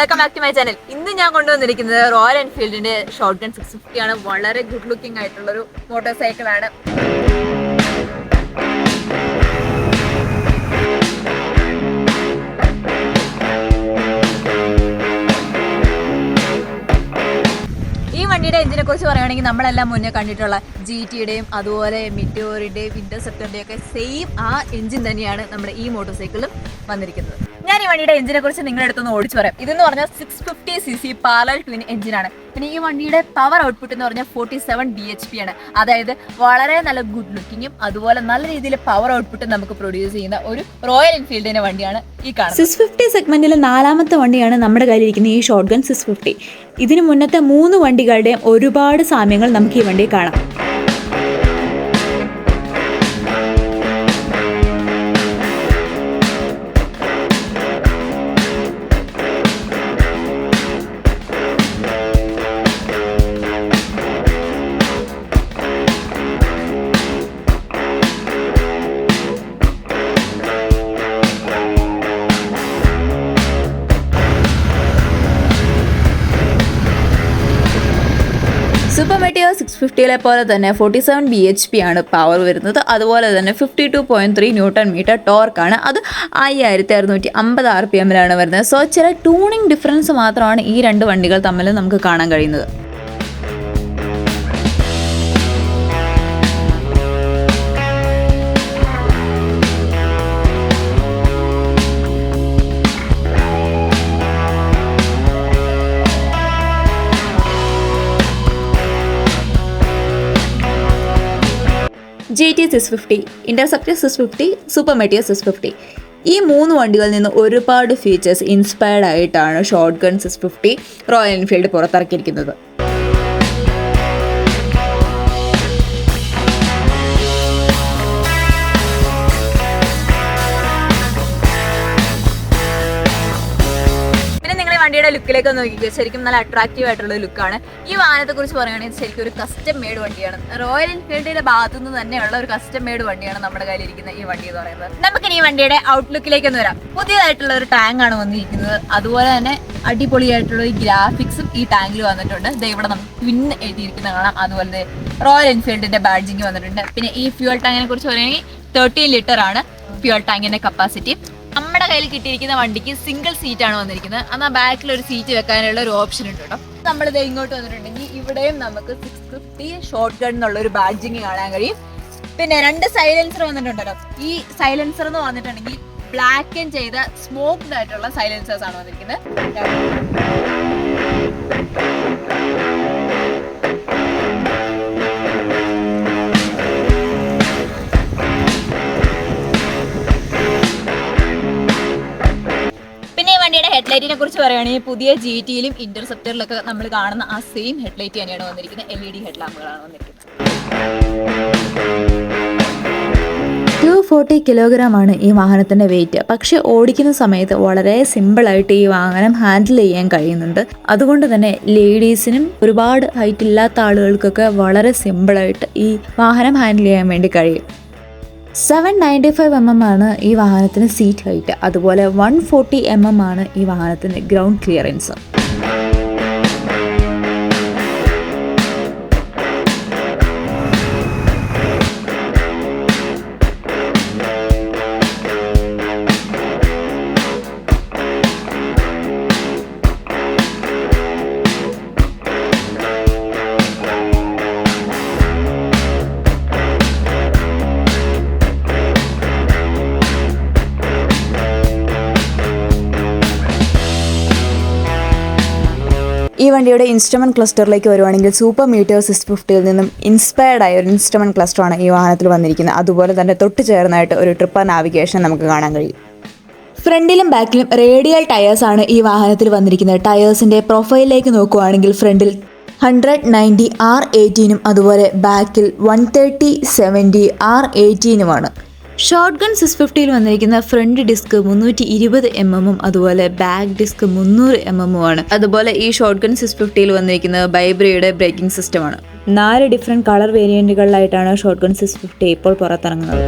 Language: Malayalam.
Welcome back to my channel ഇന്ന് ഞാൻ കൊണ്ടുവന്നിരിക്കുന്നത് റോയൽ എൻഫീൽഡിന്റെ ഷോർട്ട് ഗൺ സിക്സ് ഫിഫ്റ്റി ആണ്. വളരെ ഗുഡ് ലുക്കിംഗ് ആയിട്ടുള്ള ഒരു മോട്ടോർ സൈക്കിൾ എഞ്ചിനെ കുറിച്ച് പറയുകയാണെങ്കിൽ നമ്മളെല്ലാം മുന്നേ കണ്ടിട്ടുള്ള ജി ടിയുടെയും അതുപോലെ മിറ്റോറിന്റെയും ഇന്റർസെപ്റ്ററിന്റെയും ഒക്കെ സെയിം ആ എഞ്ചിൻ തന്നെയാണ് നമ്മുടെ ഈ മോട്ടോർ സൈക്കിളും വന്നിരിക്കുന്നത്. ഞാൻ ഈ വണ്ടിയുടെ എഞ്ചിനെ കുറിച്ച് നിങ്ങളുടെ അടുത്തൊന്ന് ഓടിച്ചു പറയാം. ഇതെന്ന് പറഞ്ഞാൽ six fifty C C parallel twin എഞ്ചിനാണ് പിന്നെ ഈ വണ്ടിയുടെ പവർ ഔട്ട്പുട്ട് എന്ന് പറഞ്ഞാൽ forty seven B H P ആണ്. അതായത് വളരെ നല്ല ഗുഡ് ലുക്കിങ്ങും അതുപോലെ നല്ല രീതിയിൽ പവർ ഔട്ട്പുട്ട് നമുക്ക് പ്രൊഡ്യൂസ് ചെയ്യുന്ന ഒരു റോയൽ എൻഫീൽഡിന്റെ വണ്ടിയാണ് ഈ കാർ സിക്സ് ഫിഫ്റ്റി സെഗ്മെന്റിലെ നാലാമത്തെ വണ്ടിയാണ് നമ്മുടെ കയ്യിൽ ഇരിക്കുന്ന ഈ ഷോർട്ട് ഗൺ സിക്സ് ഫിഫ്റ്റി ഇതിനു മുന്നത്തെ മൂന്ന് വണ്ടികളുടെയും ഒരുപാട് സാമ്യങ്ങൾ നമുക്ക് ഈ വണ്ടിയിൽ കാണാം. സിക്സ് ഫിഫ്റ്റിയിലെ പോലെ തന്നെ forty seven B H P ആണ് പവർ വരുന്നത്. അതുപോലെ തന്നെ fifty two point three newton metre ടോർക്കാണ് അത് അയ്യായിരത്തി അറുന്നൂറ്റി അമ്പത് ആർ പി എമ്മിലാണ് വരുന്നത്. സോ ചില ട്യൂണിംഗ് ഡിഫറൻസ് മാത്രമാണ് ഈ രണ്ട് വണ്ടികൾ തമ്മിൽ നമുക്ക് കാണാൻ കഴിയുന്നത്. T six fifty interceptor six fifty super meteor six fifty ഈ മൂന്ന് വണ്ടികളിൽ നിന്ന് ഒരുപാട് ഫീച്ചേഴ്സ് ഇൻസ്പയർഡ് ആയിട്ടാണ് shotgun six fifty Royal Enfield പുറത്തിറക്കിയിരിക്കുന്നത്. വണ്ടിയുടെ ലുക്കിലേക്ക് ഒന്ന് നോക്കിക്കോ. ശരിക്കും നല്ല അട്രാക്റ്റീവ് ആയിട്ടുള്ള ലുക്കാണ് ഈ വാഹനത്തെ കുറിച്ച് പറയുകയാണെങ്കിൽ ശരിക്കും ഒരു കസ്റ്റം മെയ്ഡ് വണ്ടിയാണ്. റോയൽ എൻഫീൽഡിന്റെ ഭാഗത്തു നിന്ന് തന്നെയുള്ള ഒരു കസ്റ്റം മെയ്ഡ് വണ്ടിയാണ് നമ്മുടെ കയ്യിൽ ഇരിക്കുന്ന ഈ വണ്ടി എന്ന് പറയുന്നത്. നമുക്കിനി ഈ വണ്ടിയുടെ ഔട്ട്ലുക്കിലേക്ക് ഒന്ന് വരാം. പുതിയതായിട്ടുള്ള ഒരു ടാങ്ക് ആണ് വന്നിരിക്കുന്നത്. അതുപോലെ തന്നെ അടിപൊളിയായിട്ടുള്ള ഈ ഗ്രാഫിക്സും ഈ ടാങ്കിൽ വന്നിട്ടുണ്ട്. ദേ ഇവിടെ നമുക്ക് ട്വിൻ എഴുതിയിരിക്കുന്ന കാണാം. അതുപോലെ റോയൽ എൻഫീൽഡിന്റെ ബാഡ്ജിങ് വന്നിട്ടുണ്ട്. പിന്നെ ഈ ഫ്യൂൽ ടാങ്കിനെ കുറിച്ച് പറയുകയാണെങ്കിൽ തേർട്ടീൻ ലിറ്റർ ആണ് ഫ്യൂൽ ടാങ്കിന്റെ കപ്പാസിറ്റി നമ്മുടെ കയ്യിൽ കിട്ടിയിരിക്കുന്ന വണ്ടിക്ക് സിംഗിൾ സീറ്റ് ആണ് വന്നിരിക്കുന്നത്. എന്നാൽ ബാക്കിൽ ഒരു സീറ്റ് വെക്കാനുള്ള ഒരു ഓപ്ഷൻ ഉണ്ട് കേട്ടോ. നമ്മൾ ഇത് ഇങ്ങോട്ട് വന്നിട്ടുണ്ടെങ്കിൽ ഇവിടെയും നമുക്ക് സിക്സ് ഫിഫ്റ്റി ഷോർട്ട് ഗൺ എന്നുള്ള ഒരു ബാഡ്ജിങ് കാണാൻ കഴിയും. പിന്നെ രണ്ട് സൈലൻസർ വന്നിട്ടുണ്ടല്ലോ. ഈ സൈലൻസർ എന്ന് വന്നിട്ടുണ്ടെങ്കിൽ ബ്ലാക്ക് ചെയ്ത സ്മോക്ഡ് ആയിട്ടുള്ള സൈലൻസേഴ്സ് ആണ് വന്നിരിക്കുന്നത്. ഹെഡ്ലൈറ്റിനെ കുറിച്ച് പറയുകയാണെങ്കിൽ പുതിയ ജി ടിയിലും ഇന്റർസെപ്റ്ററിലൊക്കെ നമ്മൾ കാണുന്ന ആ സെയിം ഹെഡ്ലൈറ്റ് തന്നെയാണ് വന്നിരിക്കുന്നത്. എൽ ഇ ഡി ഹെഡ് ലാമ്പുകളാണ് വന്നിരിക്കുന്നത്. ടു ഫോർട്ടി കിലോഗ്രാം ആണ് ഈ വാഹനത്തിന്റെ വെയിറ്റ് പക്ഷെ ഓടിക്കുന്ന സമയത്ത് വളരെ സിമ്പിളായിട്ട് ഈ വാഹനം ഹാൻഡിൽ ചെയ്യാൻ കഴിയുന്നുണ്ട്. അതുകൊണ്ട് തന്നെ ലേഡീസിനും ഒരുപാട് ഹൈറ്റ് ഇല്ലാത്ത ആളുകൾക്കൊക്കെ വളരെ സിമ്പിളായിട്ട് ഈ വാഹനം ഹാൻഡിൽ ചെയ്യാൻ വേണ്ടി കഴിയും. Seven ninety five M M ആണ് ഈ വാഹനത്തിന് സീറ്റ് ഹൈറ്റ് അതുപോലെ വൺ ഫോർട്ടി എം എം ആണ് ഈ വാഹനത്തിന് ഗ്രൗണ്ട് ക്ലിയറൻസ്. ഈ വണ്ടിയുടെ ഇൻസ്ട്രുമെന്റ് ക്ലസ്റ്ററിലേക്ക് വരുവാണെങ്കിൽ സൂപ്പർ മീറ്റേഴ്സ് സിക്സ് ഫിഫ്റ്റിയിൽ നിന്നും ഇൻസ്പയർഡ് ആയ ഒരു ഇൻസ്ട്രുമെന്റ് ക്ലസ്റ്ററാണ് ഈ വാഹനത്തിൽ വന്നിരിക്കുന്നത്. അതുപോലെ തന്നെ തൊട്ട് ചേർന്നായിട്ട് ഒരു ട്രിപ്പർ നാവിഗേഷൻ നമുക്ക് കാണാൻ കഴിയും. ഫ്രണ്ടിലും ബാക്കിലും റേഡിയൽ ടയേഴ്സ് ആണ് ഈ വാഹനത്തിൽ വന്നിരിക്കുന്നത്. ടയേഴ്സിന്റെ പ്രൊഫൈലിലേക്ക് നോക്കുവാണെങ്കിൽ ഫ്രണ്ടിൽ ഹൺഡ്രഡ് നയന്റി ആർ എയ്റ്റീനും അതുപോലെ ബാക്കിൽ വൺ തേർട്ടി സെവന്റി ആർ എയ്റ്റീനുമാണ് ഷോർട്ട് ഗൺ സിക്സ് ഫിഫ്റ്റിയിൽ വന്നിരിക്കുന്ന ഫ്രണ്ട് ഡിസ്ക് മുന്നൂറ്റി ഇരുപത് എം എമ്മും അതുപോലെ ബാക്ക് ഡിസ്ക് മുന്നൂറ് എം എമ്മും ആണ് അതുപോലെ ഈ ഷോർട്ട് ഗൺ സിക്സ് ഫിഫ്റ്റിയിൽ വന്നിരിക്കുന്ന ബൈബ്രയുടെ ബ്രേക്കിംഗ് സിസ്റ്റമാണ്. നാല് ഡിഫറെന്റ് കളർ വേരിയന്റുകളിലായിട്ടാണ് ഷോർട്ട് ഗൺ സിക്സ് ഫിഫ്റ്റി ഇപ്പോൾ പുറത്തിറങ്ങുന്നത്.